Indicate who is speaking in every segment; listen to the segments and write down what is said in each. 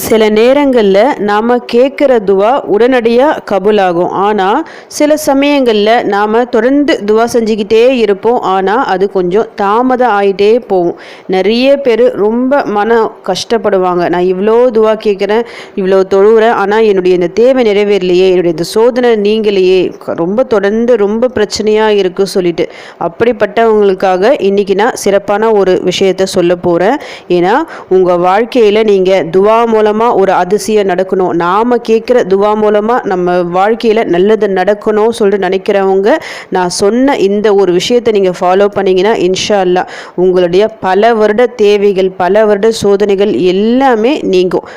Speaker 1: சில நேரங்களில் நாம் கேட்குற துவா உடனடியாக கபுலாகும். ஆனால் சில சமயங்களில் நாம் தொடர்ந்து துவா செஞ்சுக்கிட்டே இருப்போம். ஆனால் அது கொஞ்சம் தாமதம் ஆகிட்டே போகும். நிறைய பேர் ரொம்ப மன கஷ்டப்படுவாங்க. நான் இவ்வளோ துவா கேட்குறேன் இவ்வளோ தொழுகிறேன் ஆனால் என்னுடைய இந்த தேவை நிறைவேறலையே என்னுடைய இந்த சோதனை நீங்களையே ரொம்ப தொடர்ந்து ரொம்ப பிரச்சனையாக இருக்குது சொல்லிட்டு. அப்படிப்பட்டவங்களுக்காக இன்றைக்கி நான் சிறப்பான ஒரு விஷயத்த சொல்ல போகிறேன் ஏன்னா உங்கள் வாழ்க்கையில் நீங்கள் துவா மூலமாக ஒரு அதிசயம் நடக்கணும். நாம் கேட்குற துவா மூலமாக நம்ம வாழ்க்கையில் நல்லது நடக்கணும் சொல்லிட்டு நினைக்கிறவங்க நான் சொன்ன இந்த ஒரு விஷயத்தை நீங்கள் ஃபாலோ பண்ணிங்கன்னா இன்ஷா அல்லா உங்களுடைய பல வருட தேவைகள் பல வருட சோதனைகள் எல்லாமே நீங்கும்.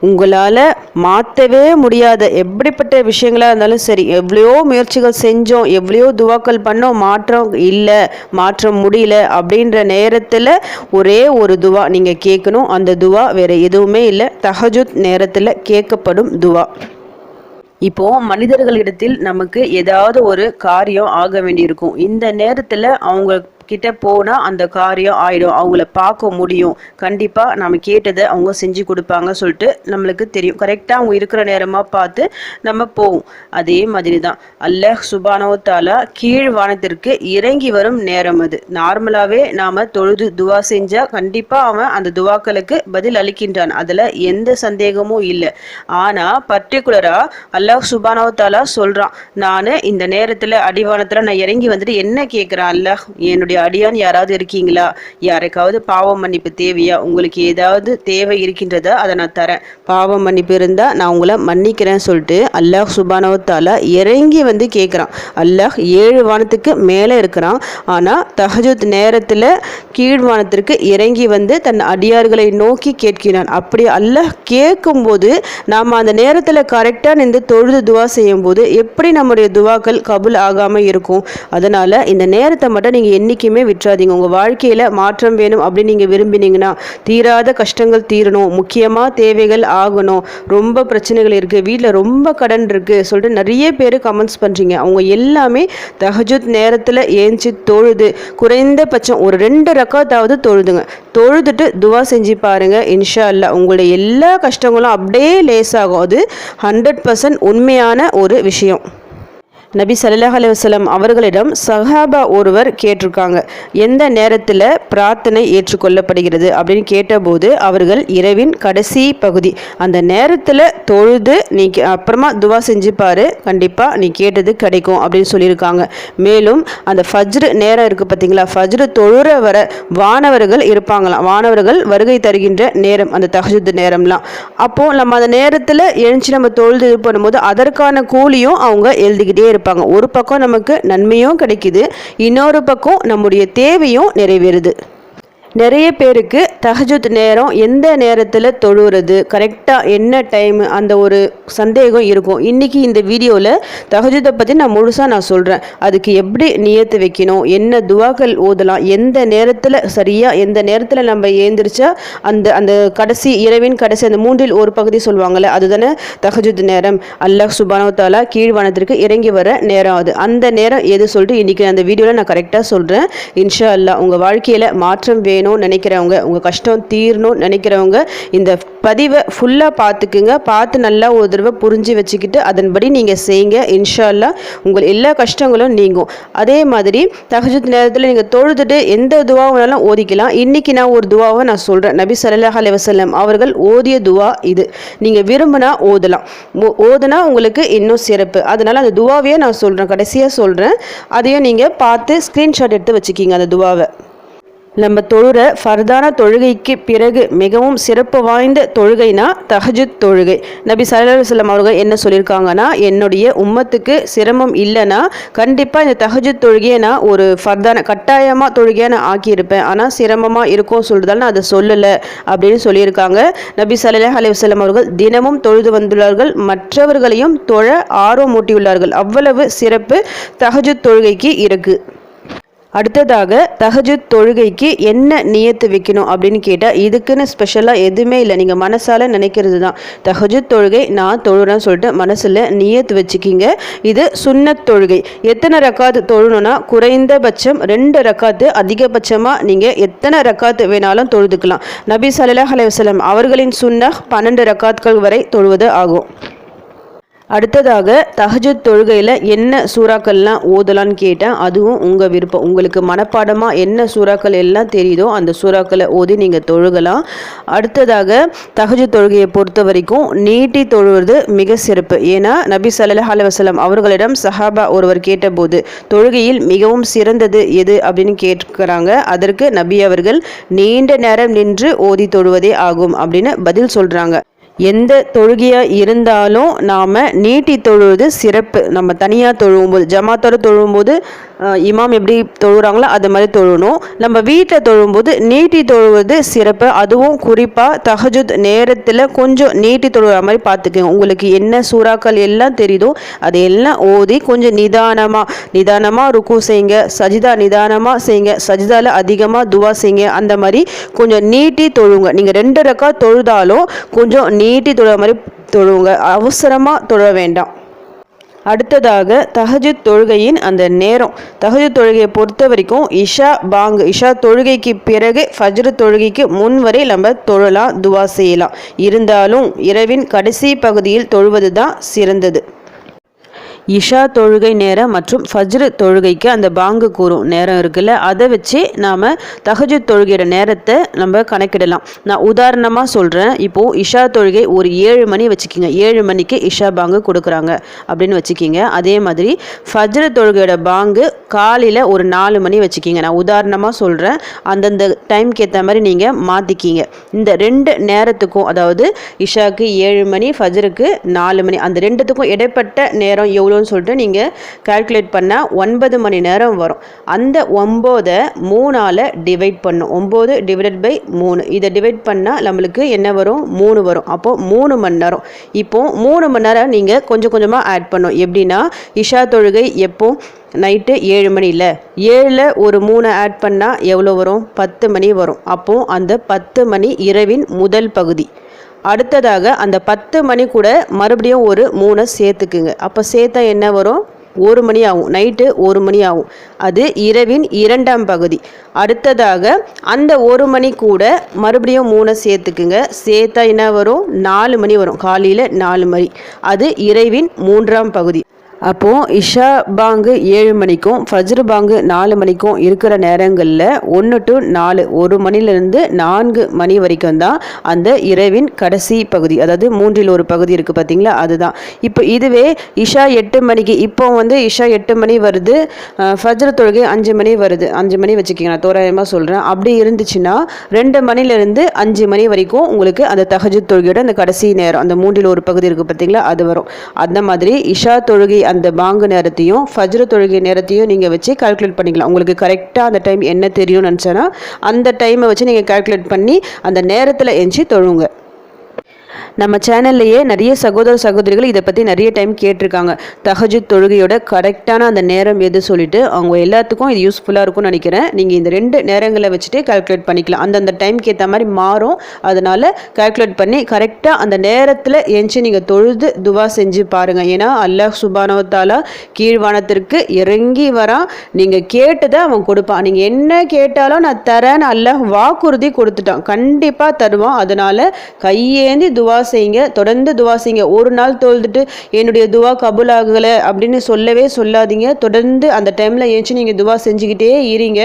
Speaker 1: உங்களால் மாற்றவே முடியாத எப்படிப்பட்ட விஷயங்களாக இருந்தாலும் சரி எவ்வளையோ முயற்சிகள் செஞ்சோம் எவ்வளையோ துவாக்கள் பண்ணோம் மாற்றம் இல்லை மாற்றம் முடியல அப்படின்ற நேரத்தில் ஒரே ஒரு துவா நீங்கள் கேட்கணும் அந்த துவா வேறு எதுவுமே இல்லை. தஹஜுத் நேரத்தில் கேட்கப்படும் துவா. இப்போ மனிதர்களிடத்தில் நமக்கு ஏதாவது ஒரு காரியம் ஆக வேண்டியிருக்கும். இந்த நேரத்தில் அவங்க கிட்ட போனால் அந்த காரியம் ஆயிடும். அவங்கள பார்க்க முடியும். கண்டிப்பாக நம்ம கேட்டதை அவங்க செஞ்சு கொடுப்பாங்க சொல்லிட்டு நம்மளுக்கு தெரியும். கரெக்டாக அவங்க இருக்கிற நேரமாக பார்த்து நம்ம போவோம். அதே மாதிரி தான் அல்லஹ் சுபானவத்தாலா கீழ் வானத்திற்கு இறங்கி வரும் நேரம் அது. நார்மலாகவே நாம் தொழுது துவா செஞ்சால் கண்டிப்பாக அவன் அந்த துவாக்களுக்கு பதில் அளிக்கின்றான். அதில் எந்த சந்தேகமும் இல்லை. ஆனால் பர்டிகுலராக அல்லாஹ் சுபானவத்தாலா சொல்கிறான் நான் இந்த நேரத்தில் அடிவானத்தில் நான் இறங்கி வந்துட்டு என்ன கேட்குறேன் அல்லாஹ்? என்னுடைய அடியான் யாராவது இருக்கீங்களா? யாருக்காவது பாவ மன்னிப்பு தேவையா? உங்களுக்கு ஏதாவது தேவை இருக்கின்றதா அதை நான் தரேன். பாவ மன்னிப்பு இருந்தால் நான் உங்களை மன்னிக்கிறேன்னு சொல்லிட்டு அல்லாஹ் சுபானவத்தால இறங்கி வந்து கேட்குறான் அல்லாஹ் ஏழு வானத்துக்கு மேலே இருக்கிறான். ஆனால் தஹஜத் நேரத்தில் கீழ்வானத்திற்கு இறங்கி வந்து தன் அடியார்களை நோக்கி கேட்கிறான். அப்படி அல்லாஹ் கேட்கும்போது நாம் அந்த நேரத்தில் கரெக்டாக நின்று தொழுது துவா செய்யும்போது எப்படி நம்முடைய துவாக்கள் கபுல் ஆகாமல் இருக்கும்? அதனால் இந்த நேரத்தை மட்டும் நீங்கள் என்றைக்குமே விட்டுறாதீங்க உங்கள் வாழ்க்கையில் மாற்றம் வேணும் அப்படின்னு நீங்கள் விரும்பினீங்கன்னா தீராத கஷ்டங்கள் தீரணும். முக்கியமாக தேவைகள் ஆகணும். ரொம்ப பிரச்சனைகள் இருக்குது வீட்டில் ரொம்ப கடன் இருக்குது சொல்லிட்டு நிறைய பேர் கமெண்ட்ஸ் பண்ணுறீங்க அவங்க எல்லாமே தஹஜூத் நேரத்தில் ஏஞ்சி தொழுது குறைந்தபட்சம் ஒரு ரெண்டு ரக்காத்தாவது தொழுதுங்க. தொழுதுட்டு துவா செஞ்சு பாருங்கள் இன்ஷா அல்லா உங்களுடைய எல்லா கஷ்டங்களும் அப்படியே லேசாகும். அது ஹண்ட்ரட் பர்சன்ட் உண்மையான ஒரு விஷயம். நபி சல்லாஹ் அலுவலம் அவர்களிடம் சஹாபா ஒருவர் கேட்டிருக்காங்க எந்த நேரத்தில் பிரார்த்தனை ஏற்றுக்கொள்ளப்படுகிறது? அப்படின்னு கேட்டபோது அவர்கள் இரவின் கடைசி பகுதி அந்த நேரத்தில் தொழுது நீ அப்புறமா துவா செஞ்சுப்பார் கண்டிப்பாக நீ கேட்டது கிடைக்கும் அப்படின்னு சொல்லியிருக்காங்க. மேலும் அந்த ஃபஜ்ரு நேரம் இருக்குது பார்த்தீங்களா ஃபஜ்ரு தொழுற வர வானவர்கள் இருப்பாங்களாம் வானவர்கள் வருகை தருகின்ற நேரம் அந்த தஹஜுத் நேரம்லாம். அப்போது நம்ம அந்த நேரத்தில் எழுந்து நம்ம தொழுது இது பண்ணும்போது அதற்கான கூலியும் அவங்க எழுதிக்கிட்டே இருப்பாங்க. ஒரு பக்கம் நமக்கு நன்மையும் கிடைக்குது இன்னொரு பக்கம் நம்முடைய தேவையும் நிறைவேறுது. நிறைய பேருக்கு தஹஜத் நேரம் எந்த நேரத்தில் தொழுகிறது கரெக்டாக என்ன டைம் அந்த ஒரு சந்தேகம் இருக்கும். இன்றைக்கி இந்த வீடியோவில் தஹஜத்தை பற்றி நான் முழுசாக நான் சொல்கிறேன் அதுக்கு எப்படி நியத்து வைக்கணும் என்ன துவாக்கள் ஓதலாம் எந்த நேரத்தில் சரியாக எந்த நேரத்தில் நம்ம ஏந்திரிச்சா அந்த அந்த கடைசி இரவின் கடைசி அந்த மூன்றில் ஒரு பகுதி சொல்லுவாங்கள்ல அதுதானே தஹஜத் நேரம். அல்லாஹ் சுபானோ கீழ்வானத்திற்கு இறங்கி வர நேரம் அது. அந்த நேரம் எது சொல்லிட்டு இன்றைக்கி அந்த வீடியோவில் நான் கரெக்டாக சொல்கிறேன் இன்ஷா அல்லா உங்கள் வாழ்க்கையில் மாற்றம் வேணும் வேணும்னு நினைக்கிறவங்க உங்கள் கஷ்டம் தீரணும்னு நினைக்கிறவங்க இந்த பதிவை ஃபுல்லாக பார்த்துக்குங்க. பார்த்து நல்லா ஒரு தடவை புரிஞ்சு வச்சுக்கிட்டு அதன்படி நீங்கள் செய்யுங்க. இன்ஷால்லா உங்கள் எல்லா கஷ்டங்களும் நீங்கும். அதே மாதிரி தகஜத் நேரத்தில் நீங்கள் தொழுதுட்டு எந்த துவா வேணாலும் ஓதிக்கலாம். இன்றைக்கி நான் ஒரு துவாவை நான் சொல்கிறேன் நபி சல்லாஹ் அலிவசல்லம் அவர்கள் ஓதிய துவா இது. நீங்கள் விரும்பினா ஓதலாம். ஓதுனா உங்களுக்கு இன்னும் சிறப்பு. அதனால் அந்த துவாவையே நான் சொல்கிறேன் கடைசியாக சொல்கிறேன் அதையும் நீங்கள் பார்த்து ஸ்க்ரீன்ஷாட் எடுத்து வச்சுக்கிங்க அந்த துவாவை. நம்ம தொழுற ஃபர்தான தொழுகைக்கு பிறகு மிகவும் சிறப்பு வாய்ந்த தொழுகைனா தஹஜுத் தொழுகை. நபி சல்லா சொல்லம் அவர்கள் என்ன சொல்லியிருக்காங்கன்னா என்னுடைய உம்மத்துக்கு சிரமம் இல்லைன்னா கண்டிப்பாக இந்த தஹஜுத் தொழுகையை நான் ஒரு ஃபர்தான கட்டாயமாக தொழுகையாக நான் ஆக்கியிருப்பேன். ஆனால் சிரமமாக இருக்கும் சொல்கிறதால நான் அதை சொல்லலை அப்படின்னு சொல்லியிருக்காங்க. நபி சல்லாஹ் அலி வல்லம் அவர்கள் தினமும் தொழுது வந்துள்ளார்கள். மற்றவர்களையும் தொழ ஆர்வமூட்டியுள்ளார்கள். அவ்வளவு சிறப்பு தஹஜுத் தொழுகைக்கு இருக்குது அடுத்ததாக தஹஜுத் தொழுகைக்கு என்ன நியத்து வைக்கணும் அப்படின்னு கேட்டால் இதுக்குன்னு ஸ்பெஷலாக எதுவுமே இல்லை. நீங்கள் மனசால் நினைக்கிறது தான் தஹஜுத் தொழுகை நான் தொழுறேன்னு சொல்லிட்டு மனசில் நியத்து வச்சுக்கிங்க. இது சுன்னத் தொழுகை. எத்தனை ரக்காத்து தொழணும்னா குறைந்தபட்சம் ரெண்டு ரக்காத்து அதிகபட்சமாக நீங்கள் எத்தனை ரக்காத்து வேணாலும் தொழுதுக்கலாம். நபி சல்லாஹ் அலைவசலம் அவர்களின் சுன்னா பன்னெண்டு ரக்காத்துகள் வரை தொழுவது ஆகும். அடுத்ததாக தஹஜத் தொழுகையில் என்ன சூறாக்கள்லாம் ஓதலான்னு கேட்டேன். அதுவும் உங்கள் விருப்பம். உங்களுக்கு மனப்பாடமாக என்ன சூறாக்கள் எல்லாம் தெரியுதோ அந்த சூறாக்களை ஓதி நீங்கள் தொழுகலாம். அடுத்ததாக தஹஜத் தொழுகையை பொறுத்த வரைக்கும் நீட்டி தொழுவது மிக சிறப்பு. ஏன்னா நபி சல்லாஹ் அலுவலம் அவர்களிடம் சஹாபா ஒருவர் கேட்டபோது தொழுகையில் மிகவும் சிறந்தது எது அப்படின்னு கேட்குறாங்க. அதற்கு நபி அவர்கள் நீண்ட நேரம் நின்று ஓதி தொழுவதே ஆகும் அப்படின்னு பதில் சொல்கிறாங்க எந்த தொழுகையாக இருந்தாலும் நாம் நீட்டி தொழுவது சிறப்பு. நம்ம தனியாக தொழுவும்போது ஜமாத்தோடு தொழுவும்போது இமாம் எப்படி தொழுகிறாங்களோ அது மாதிரி தொழணும். நம்ம வீட்டில் தொழும்போது நீட்டி தொழுவது சிறப்பு. அதுவும் குறிப்பாக தஹஜுத் நேரத்தில் கொஞ்சம் நீட்டி தொழுகிற மாதிரி பார்த்துக்கோங்க. உங்களுக்கு என்ன சூறாக்கள் எல்லாம் தெரியுதோ அதையெல்லாம் ஓதி கொஞ்சம் நிதானமாக நிதானமாக ருக்கு செய்யுங்க சஜிதா நிதானமாக செய்யுங்க சஜிதாவில் அதிகமாக துவா செய்யுங்க அந்த மாதிரி கொஞ்சம் நீட்டி தொழுங்க. நீங்கள் ரெண்டு ரக்கா தொழுதாலும் கொஞ்சம் நீ நீட்டி தொழுற மாதிரி தொழுவுங்க. அவசரமாக தொழ வேண்டாம். அடுத்ததாக தஹஜுத் தொழுகையின் அந்த நேரம். தஹஜுத் தொழுகையை பொறுத்த வரைக்கும் இஷா பாங்கு இஷா தொழுகைக்கு பிறகு ஃபஜ்ரு தொழுகைக்கு முன் வரை நம்ம தொழலாம் துவா செய்யலாம். இருந்தாலும் இரவின் கடைசி பகுதியில் தொழுவது தான் சிறந்தது. இஷா தொழுகை நேரம் மற்றும் ஃபஜ்ரு தொழுகைக்கு அந்த பாங்கு கூறும் நேரம் இருக்குல்ல அதை வச்சு நாம் தகஜு தொழுகையோட நேரத்தை நம்ம கணக்கிடலாம். நான் உதாரணமாக சொல்கிறேன் இப்போது இஷா தொழுகை ஒரு ஏழு மணி வச்சுக்கிங்க. ஏழு மணிக்கு இஷா பாங்கு கொடுக்குறாங்க அப்படின்னு வச்சுக்கிங்க. அதே மாதிரி ஃபஜ்ரு தொழுகையோட பாங்கு காலையில் ஒரு நாலு மணி வச்சுக்கிங்க. நான் உதாரணமாக சொல்கிறேன் அந்தந்த டைம்க்கு ஏற்ற மாதிரி நீங்கள் மாற்றிக்கிங்க இந்த ரெண்டு நேரத்துக்கும் அதாவது இஷாக்கு ஏழு மணி ஃபஜருக்கு நாலு மணி அந்த ரெண்டுத்துக்கும் இடைப்பட்ட நேரம் எவ்வளோ வரும்னு சொல்லிட்டு நீங்கள் கால்குலேட் பண்ணால் ஒன்பது மணி நேரம் வரும். அந்த ஒம்போதை மூணால் டிவைட் பண்ணும். ஒம்பது டிவைடட் பை மூணு. இதை டிவைட் பண்ணால் நம்மளுக்கு என்ன வரும்? மூணு வரும். அப்போது மூணு மணி நேரம். இப்போது மூணு மணி நேரம் நீங்கள் கொஞ்சம் கொஞ்சமாக ஆட் பண்ணும். எப்படின்னா இஷா தொழுகை எப்போ? நைட்டு ஏழு மணியில். ஏழில் ஒரு மூணு ஆட் பண்ணால் எவ்வளோ வரும்? பத்து மணி வரும். அப்போது அந்த பத்து மணி இரவின் முதல் பகுதி. அடுத்ததாக அந்த பத்து மணி கூட மறுபடியும் ஒரு மூணை சேர்த்துக்குங்க. அப்போ சேர்த்தா என்ன வரும்? ஒரு மணி ஆகும். நைட்டு ஒரு மணி ஆகும். அது இரவின் இரண்டாம் பகுதி. அடுத்ததாக அந்த ஒரு மணி கூட மறுபடியும் மூணை சேர்த்துக்குங்க. சேர்த்தா என்ன வரும்? நாலு மணி வரும். காலையில் நாலு மணி. அது இரவின் மூன்றாம் பகுதி. அப்போது இஷா பாங்கு ஏழு மணிக்கும் ஃபஜ்ரு பாங்கு நாலு மணிக்கும் இருக்கிற நேரங்களில் ஒன்று டு நாலு ஒரு மணிலேருந்து நான்கு மணி வரைக்கும் தான் அந்த இரவின் கடைசி பகுதி அதாவது மூன்றில் ஒரு பகுதி இருக்குது பார்த்தீங்களா அதுதான். இப்போ இதுவே இஷா எட்டு மணிக்கு இப்போ வந்து இஷா எட்டு மணி வருது ஃபஜ்ரு தொழுகை அஞ்சு மணி வருது அஞ்சு மணி வச்சுக்கிங்க நான் தோராயமாக சொல்கிறேன் அப்படி இருந்துச்சுன்னா ரெண்டு மணிலேருந்து அஞ்சு மணி வரைக்கும் உங்களுக்கு அந்த தகஜு தொழுகையோட அந்த கடைசி நேரம் அந்த மூன்றில் ஒரு பகுதி இருக்குது பார்த்தீங்களா அது வரும். அந்த மாதிரி இஷா தொழுகை அந்த பாங்கு நேரத்தையும் ஃபஜ்ர தொழுகை நேரத்தையும் நீங்கள் வச்சு கால்குலேட் பண்ணிக்கலாம். உங்களுக்கு கரெக்டாக அந்த டைம் என்ன தெரியும்னு நினச்சேன்னா அந்த டைமை வச்சு நீங்கள் கால்குலேட் பண்ணி அந்த நேரத்தில் எஞ்சி தொழுங்க. நம்ம சேனல்லையே நிறைய சகோதர சகோதரிகள் இதை பற்றி நிறைய டைம் கேட்டிருக்காங்க. தஹஜித் தொழுகையோட கரெக்டான அந்த நேரம் எது சொல்லிட்டு அவங்க எல்லாத்துக்கும் இது யூஸ்ஃபுல்லாக இருக்கும்னு நினைக்கிறேன். நீங்கள் இந்த ரெண்டு நேரங்களை வச்சுட்டு கால்குலேட் பண்ணிக்கலாம். அந்தந்த டைம்க்கு ஏற்ற மாதிரி மாறும். அதனால் கால்குலேட் பண்ணி கரெக்டாக அந்த நேரத்தில் எஞ்சி நீங்கள் தொழுது துவா செஞ்சு பாருங்கள் ஏன்னா அல்லாஹ் சுபானவத்தாலா கீழ்வானத்திற்கு இறங்கி வரான் நீங்கள் கேட்டதை அவன் கொடுப்பான். நீங்கள் என்ன கேட்டாலும் நான் தரேன்னு அல்லாஹ் வாக்குறுதி கொடுத்துட்டான். கண்டிப்பாக தருவான். அதனால் கையேந்தி துவா செய்யுங்க. தொடர்ந்து துவா செய்யுங்க. ஒரு நாள் தொழுதுட்டு என்னுடைய துவா கபுல் ஆகலை அப்படின்னு சொல்லவே சொல்லாதீங்க. தொடர்ந்து அந்த டைமில் ஏச்சு நீங்கள் துவா செஞ்சுக்கிட்டே இருங்க.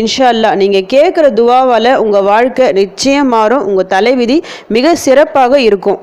Speaker 1: இன்ஷா அல்லா நீங்கள் கேட்குற துவாவால் உங்கள் வாழ்க்கை நிச்சயம் மாறும். உங்கள் தலைவிதி மிக சிறப்பாக இருக்கும்.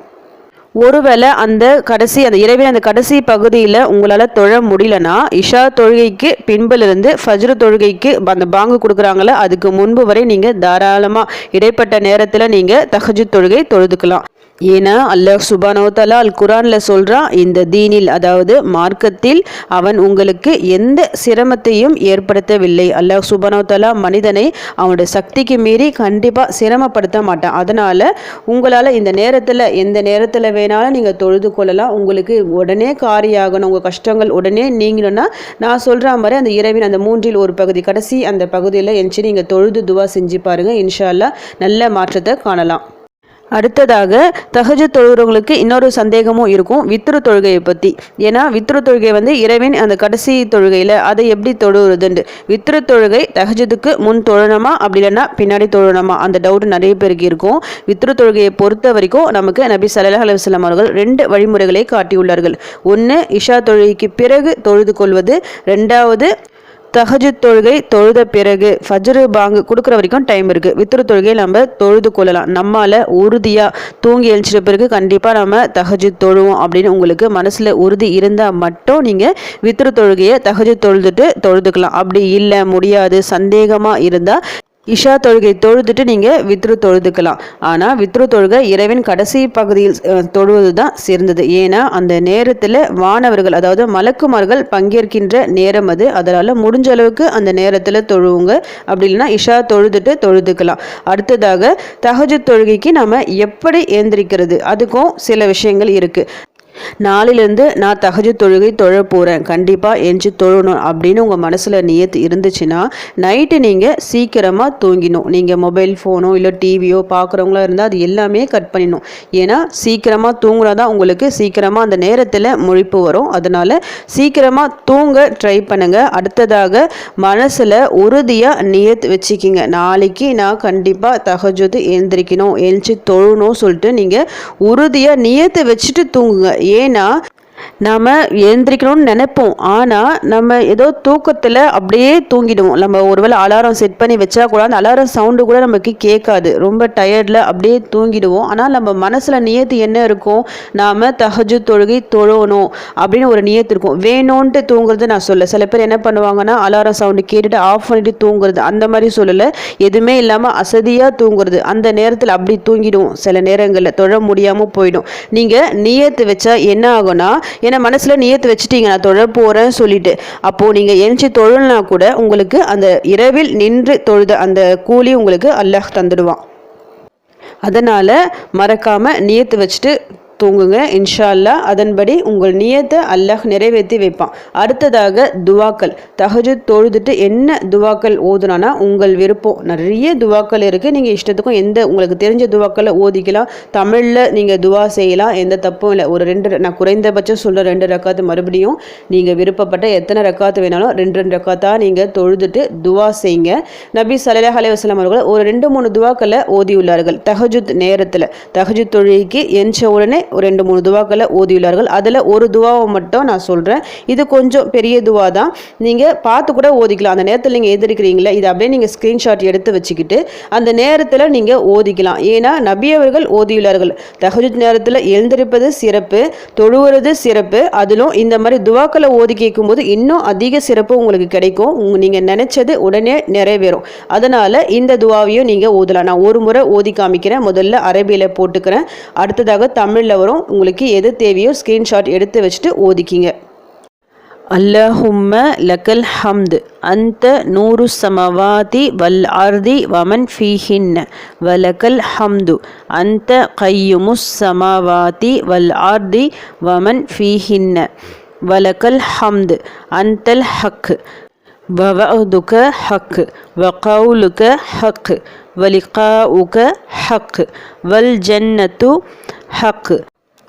Speaker 1: ஒருவேளை அந்த கடைசி அந்த இரவில் அந்த கடைசி பகுதியில் உங்களால் தொழ முடியலனா இஷா தொழுகைக்கு பின்பிலிருந்து ஃபஜ்ரு தொழுகைக்கு அந்த பாங்கு கொடுக்குறாங்கள அதுக்கு முன்பு வரை நீங்கள் தாராளமாக இடைப்பட்ட நேரத்தில் நீங்கள் தஹஜு தொழுகை தொழுதுக்கலாம். ஏன்னா அல்லாஹ் சுபானோதலா அல் குரானில் சொல்கிறான் இந்த தீனில் அதாவது மார்க்கத்தில் அவன் உங்களுக்கு எந்த சிரமத்தையும் ஏற்படுத்தவில்லை. அல்லாஹ் சுபானோதலா மனிதனை அவனுடைய சக்திக்கு மீறி கண்டிப்பாக சிரமப்படுத்த மாட்டான். அதனால் உங்களால் இந்த நேரத்தில் எந்த நேரத்தில் வேணாலும் நீங்கள் தொழுது கொள்ளலாம். உங்களுக்கு உடனே காரியாகணும் உங்கள் கஷ்டங்கள் உடனே நீங்கணும்னா நான் சொல்கிற மாதிரி அந்த இரவின் அந்த மூன்றில் ஒரு பகுதி கடைசி அந்த பகுதியில் எஞ்சி நீங்கள் தொழுது துவா செஞ்சு பாருங்கள் இன்ஷால்லா நல்ல மாற்றத்தை காணலாம். அடுத்ததாக தகஜ தொழுகிறவங்களுக்கு இன்னொரு சந்தேகமும் இருக்கும் வித்ரு தொழுகையை பற்றி ஏன்னா வித்ரு தொழுகை வந்து இரவின் அந்த கடைசி தொழுகையில் அதை எப்படி தொழுகிறதுண்டு வித்ரு தொழுகை தகஜத்துக்கு முன் தொழணுமா? அப்படி இல்லைன்னா பின்னாடி தொழணுமா? அந்த டவுட் நிறைய பேருக்கு இருக்கும். வித்ரு தொழுகையை பொறுத்த வரைக்கும் நமக்கு நபி சல்லாஹ் அலுவலாம் அவர்கள் ரெண்டு வழிமுறைகளை காட்டியுள்ளார்கள். ஒன்று இஷா தொழுகைக்கு பிறகு தொழுது கொள்வது. ரெண்டாவது தஹஜு தொழுகை தொழுத பிறகு ஃபஜ்ரு பாங்கு கொடுக்குற வரைக்கும் டைம் இருக்குது வித்துரு தொழுகை நம்ம தொழுது கொள்ளலாம். நம்மால் உறுதியாக தூங்கி எழுச்சிட்ட பிறகு கண்டிப்பாக நம்ம தஹஜு தொழுவோம் அப்படின்னு உங்களுக்கு மனசில் உறுதி இருந்தால் மட்டும் நீங்கள் வித்துரு தொழுகையை தஹஜு தொழுதுட்டு தொழுதுக்கலாம். அப்படி இல்லை முடியாது. சந்தேகமாக இருந்தால் இஷா தொழுகை தொழுதுட்டு நீங்கள் வித்ரு தொழுதுக்கலாம். ஆனால் வித்ரு தொழுகை இரவின் கடைசி பகுதியில் தொழுவது தான் சிறந்தது. ஏன்னா அந்த நேரத்தில் வானவர்கள் அதாவது மலக்குமார்கள் பங்கேற்கின்ற நேரம் அது. அதனால் முடிஞ்ச அளவுக்கு அந்த நேரத்தில் தொழுவுங்க. அப்படி இல்லைன்னா இஷா தொழுதுட்டு தொழுதுக்கலாம். அடுத்ததாக தகஜ தொழுகைக்கு நம்ம எப்படி ஏந்திரிக்கிறது அதுக்கும் சில விஷயங்கள் இருக்குது நாளிலேருந்து நான் தகஜ தொழுகை தொழ போகிறேன் கண்டிப்பாக எஞ்சி தொழணும் அப்படின்னு உங்கள் மனசில் நியத்து இருந்துச்சுன்னா நைட்டு நீங்கள் சீக்கிரமாக தூங்கிடணும் நீங்கள் மொபைல் ஃபோனோ இல்லை டிவியோ பார்க்குறவங்களா இருந்தால் அது எல்லாமே கட் பண்ணிடணும். ஏன்னா சீக்கிரமாக தூங்குனா தான் உங்களுக்கு சீக்கிரமாக அந்த நேரத்தில் முழிப்பு வரும். அதனால் சீக்கிரமாக தூங்க ட்ரை பண்ணுங்கள் அடுத்ததாக மனசில் உறுதியாக நியத்து வச்சுக்கிங்க. நாளைக்கு நான் கண்டிப்பாக தகஜத்து எழுந்திரிக்கணும் எழுச்சி தொழணும் சொல்லிட்டு நீங்கள் உறுதியாக நியத்தை வச்சுட்டு தூங்குங்க. ஏன்னா நாம் எழுந்திரிக்கணும்னு நினைப்போம். ஆனால் நம்ம ஏதோ தூக்கத்தில் அப்படியே தூங்கிடுவோம். நம்ம ஒருவேளை அலாரம் செட் பண்ணி வச்சா கூட அந்த அலாரம் சவுண்டு கூட நமக்கு கேட்காது. ரொம்ப டயர்டில் அப்படியே தூங்கிடுவோம். ஆனால் நம்ம மனசில் நியத்து என்ன இருக்கும் நாம் தகஜு தொழுகை தொழணும் அப்படின்னு ஒரு நியத்து இருக்கும். வேணும்ன்ட்டு தூங்குறது நான் சொல்ல சில பேர் என்ன பண்ணுவாங்கன்னா அலாரம் சவுண்டு கேட்டுட்டு ஆஃப் பண்ணிட்டு தூங்குறது. அந்த மாதிரி சொல்லலை. எதுவுமே இல்லாமல் அசதியாக தூங்குறது. அந்த நேரத்தில் அப்படி தூங்கிடுவோம். சில நேரங்களில் தொழ முடியாமல் போயிடும். நீங்கள் நியத்து வச்சா என்ன ஆகும்னா ஏன்னா மனசில் நியத்து வச்சுட்டீங்க நான் தொழ போகிறேன்னு சொல்லிட்டு. அப்போது நீங்கள் எழுச்சி தொழில்னா கூட உங்களுக்கு அந்த இரவில் நின்று தொழுத அந்த கூலி உங்களுக்கு அல்லாஹ் தந்துடுவான். அதனால் மறக்காமல் நியத்து வச்சுட்டு தூங்குங்க. இன்ஷா அல்லா அதன்படி உங்கள் நியத்தை அல்லாஹ் நிறைவேற்றி வைப்பான். அடுத்ததாக துவாக்கள். தகஜு தொழுதுட்டு என்ன துவாக்கள் ஓதுனானா உங்கள் விருப்பம். நிறைய துவாக்கள் இருக்குது நீங்கள் இஷ்டத்துக்கும் எந்த உங்களுக்கு தெரிஞ்ச துவாக்களை ஓதிக்கலாம். தமிழில் நீங்கள் துவா செய்யலாம். எந்த தப்பும் இல்லை. ஒரு ரெண்டு நான் குறைந்தபட்சம் சொல்கிற ரெண்டு ரக்காத்து மறுபடியும் நீங்கள் விருப்பப்பட்ட எத்தனை ரக்காத்து வேணாலும் ரெண்டு ரெண்டு ரக்காத்தாக நீங்கள் தொழுதுட்டு துவா செய்யுங்க. நபி சல்லாஹ் அலைவாஸ்லாம் அவர்கள் ஒரு ரெண்டு மூணு துவாக்களை ஓதியுள்ளார்கள். தகஜுத் நேரத்தில். தகஜுத் தொழுகைக்கு எஞ்ச உடனே ஒரு ரெண்டு மூணு துவாக்களை ஓதியுள்ளார்கள். அதில் ஒரு துவாவை மட்டும் நான் சொல்கிறேன் இது கொஞ்சம் பெரிய துவா தான். நீங்கள் பார்த்து கூட ஓதிக்கலாம். அந்த நேரத்தில் நீங்கள் எதிர்க்கிறீங்களே இதை அப்படியே நீங்கள் ஸ்க்ரீன்ஷாட் எடுத்து வச்சுக்கிட்டு அந்த நேரத்தில் நீங்கள் ஓதிக்கலாம். ஏன்னா நபியவர்கள் ஓதியுள்ளார்கள். தகஜுத் நேரத்தில் எழுந்திருப்பது சிறப்பு தொழுவுறது சிறப்பு. அதிலும் இந்த மாதிரி துவாக்களை ஓதி கேட்கும்போது இன்னும் அதிக சிறப்பு உங்களுக்கு கிடைக்கும். நீங்கள் நினச்சது உடனே நிறைவேறும். அதனால் இந்த துவாவையும் நீங்கள் ஓதலாம். நான் ஒரு முறை ஓதி காமிக்கிறேன். முதல்ல அரபியில் போட்டுக்கிறேன். அடுத்ததாக தமிழில் கீழே வரும். உங்களுக்கு எது தேவையோ ஸ்க்ரீன்ஷாட் எடுத்து வச்சுட்டு ஓதிக்கிங்க. அல்லஹும்ம லக்கல் ஹம்து. அந்த நூறு சமவாதி வல் ஆர்தி வமன் ஃபீஹின்ன. வலக்கல் ஹம்து. அந்த கையுமுஸ் சமவாதி வல் ஆர்தி வமன் ஃபீஹின்ன. வலக்கல் ஹம்து. அந்தல் ஹக் வவதுக ஹக் வகவுலுக ஹக் حق ولقاؤك حق والجنة حق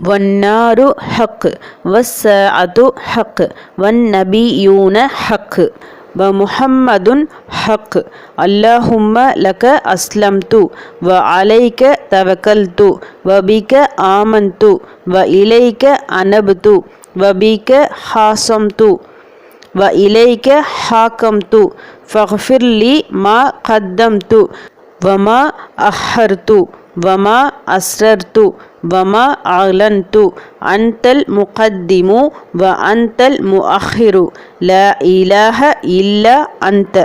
Speaker 1: والنار حق والساعة حق والنبيون حق ومحمد حق اللهم لك أسلمت وعليك توكلت وبك آمنت وإليك أنبت وبك حاصمت وإليك حاكمت فاغفر لي ما قدمت وما أحرت وما أسررتو وما أعلنتو أنت المقدم وأنت المؤخر. لا إله إلا أنت.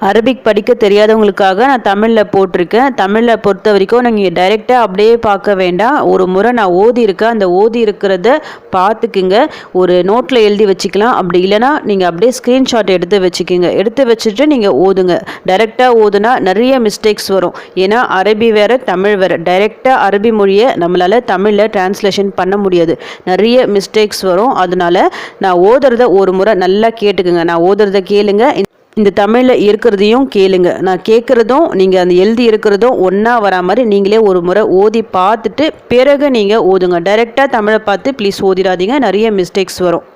Speaker 1: அரபிக் படிக்க தெரியாதவங்களுக்காக நான் தமிழில் போட்டிருக்கேன். தமிழில் பொறுத்த வரைக்கும் நீங்கள் டைரெக்டாக அப்படியே பார்க்க வேண்டாம். ஒரு முறை நான் ஓதி இருக்கேன் அந்த ஓதி இருக்கிறத பார்த்துக்குங்க. ஒரு நோட்டில் எழுதி வச்சுக்கலாம். அப்படி இல்லைனா நீங்கள் அப்படியே ஸ்க்ரீன்ஷாட் எடுத்து வச்சுக்கோங்க. எடுத்து வச்சுட்டு நீங்கள் ஓதுங்க. டைரெக்டாக ஓதுனா நிறைய மிஸ்டேக்ஸ் வரும். ஏன்னா அரபி வேறு தமிழ் வேறு. டைரெக்டாக அரபி மொழியை நம்மளால் தமிழில் டிரான்ஸ்லேஷன் பண்ண முடியாது. நிறைய மிஸ்டேக்ஸ் வரும். அதனால நான் ஓதுறத ஒரு முறை நல்லா கேட்டுக்குங்க. நான் ஓதுறத கேளுங்க. இந்த தமிழில் இருக்கிறதையும் கேளுங்க. நான் கேட்குறதும் நீங்கள் அந்த எழுதி இருக்கிறதும் ஒன்றா வரா மாதிரி நீங்களே ஒரு முறை ஓதி பார்த்துட்டு பிறகு நீங்கள் ஓதுங்க. டைரெக்டாக தமிழை பார்த்து ப்ளீஸ் ஓதிடாதீங்க. நிறைய மிஸ்டேக்ஸ் வரும்.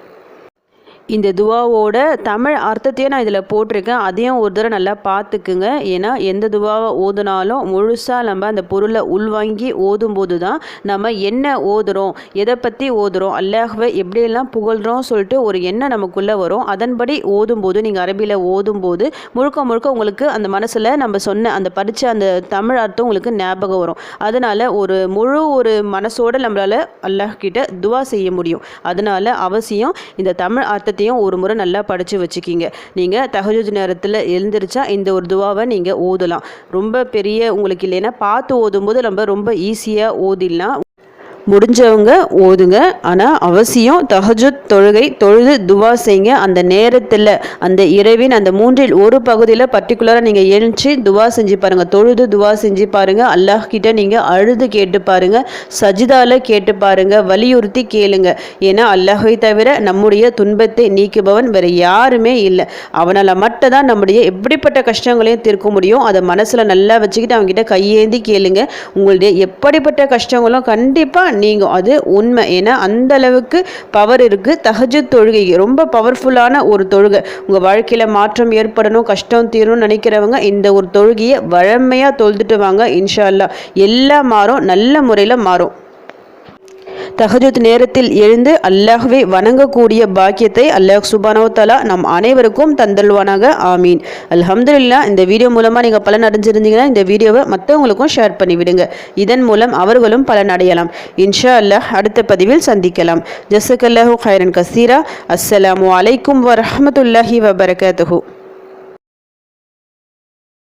Speaker 1: இந்த துவாவோட தமிழ் அர்த்தத்தையும் நான் இதில் போட்டிருக்கேன். அதையும் ஒரு தடவை நல்லா பார்த்துக்குங்க. ஏன்னா எந்த துவாவை ஓதுனாலும் முழுசாக நம்ம அந்த பொருளை உள்வாங்கி ஓதும்போது தான் நம்ம என்ன ஓதுறோம் எதை பற்றி ஓதுறோம் அல்லாஹ்வை எப்படியெல்லாம் புகழ்கிறோம் சொல்லிட்டு ஒரு எண்ணம் நமக்குள்ளே வரும். அதன்படி ஓதும்போது நீங்கள் அரபியில் ஓதும்போது முழுக்க முழுக்க உங்களுக்கு அந்த மனசில் நம்ம சொன்ன அந்த படித்த அந்த தமிழ் அர்த்தம் உங்களுக்கு ஞாபகம் வரும். அதனால் ஒரு முழு ஒரு மனசோடு நம்மளால் அல்லாஹ் கிட்ட துவா செய்ய முடியும். அதனால் அவசியம் இந்த தமிழ் அர்த்தத்தை எல்லாத்தையும் ஒரு முறை நல்லா படித்து வச்சுக்கிங்க. நீங்கள் தகஜூஜ் நேரத்தில் எழுந்திரிச்சா இந்த ஒரு துவாவை நீங்கள் ஓதலாம். ரொம்ப பெரிய உங்களுக்கு இல்லைன்னா பார்த்து ஓதும்போது நம்ம ரொம்ப ஈஸியாக ஓதிடலாம். முடிஞ்சவங்க ஓதுங்க. ஆனால் அவசியம் தஹஜுத் தொழுகை தொழுது துவா செய்யுங்க. அந்த நேரத்தில் அந்த இரவின் அந்த மூன்றில் ஒரு பகுதியில் பர்டிகுலராக நீங்கள் எழுந்துச்சு துவா செஞ்சு பாருங்கள் தொழுது துவா செஞ்சு பாருங்கள் அல்லாஹ் கிட்ட நீங்கள் அழுது கேட்டு பாருங்கள் சஜிதாவில் கேட்டு பாருங்கள் வலியுறுத்தி கேளுங்க. ஏன்னா அல்லாஹை தவிர நம்முடைய துன்பத்தை நீக்குபவன் வேறு யாருமே இல்லை. அவனால் மட்டும் தான் நம்முடைய எப்படிப்பட்ட கஷ்டங்களையும் தீர்க்க முடியும். அதை மனசில் நல்லா வச்சுக்கிட்டு அவங்ககிட்ட கையேந்தி கேளுங்க. உங்களுடைய எப்படிப்பட்ட கஷ்டங்களும் கண்டிப்பாக நீங்கும் அது உண்மை. ஏன்னா அந்த அளவுக்கு பவர் இருக்குது தகஜ தொழுகை. ரொம்ப பவர்ஃபுல்லான ஒரு தொழுகை. உங்கள் வாழ்க்கையில் மாற்றம் ஏற்படணும் கஷ்டம் தீரணும்னு நினைக்கிறவங்க இந்த ஒரு தொழுகையை வழமையாக தொழுதுட்டு வாங்க இன்ஷா அல்லா எல்லாம் மாறும். நல்ல முறையில் மாறும். தஹஜத் நேரத்தில் எழுந்து அல்லாஹ்வை வணங்கக்கூடிய பாக்கியத்தை அல்லாஹ் சுபானோத்தலா நம் அனைவருக்கும் தந்தல்வானாக ஆமீன். அல்ஹம்துல்லா இந்த வீடியோ மூலமாக நீங்கள் பலன் அடைஞ்சிருந்தீங்கன்னா இந்த வீடியோவை மற்றவங்களுக்கும் ஷேர் பண்ணிவிடுங்க. இதன் மூலம் அவர்களும் பலன் அடையலாம். இன்ஷா அல்லாஹ் அடுத்த பதிவில் சந்திக்கலாம். ஜசக் அல்லாஹூ ஹைரன் கசீரா. அஸ்ஸலாமு அலைக்கும் வரமத்துல்லாஹி வபரகாத்துஹூ.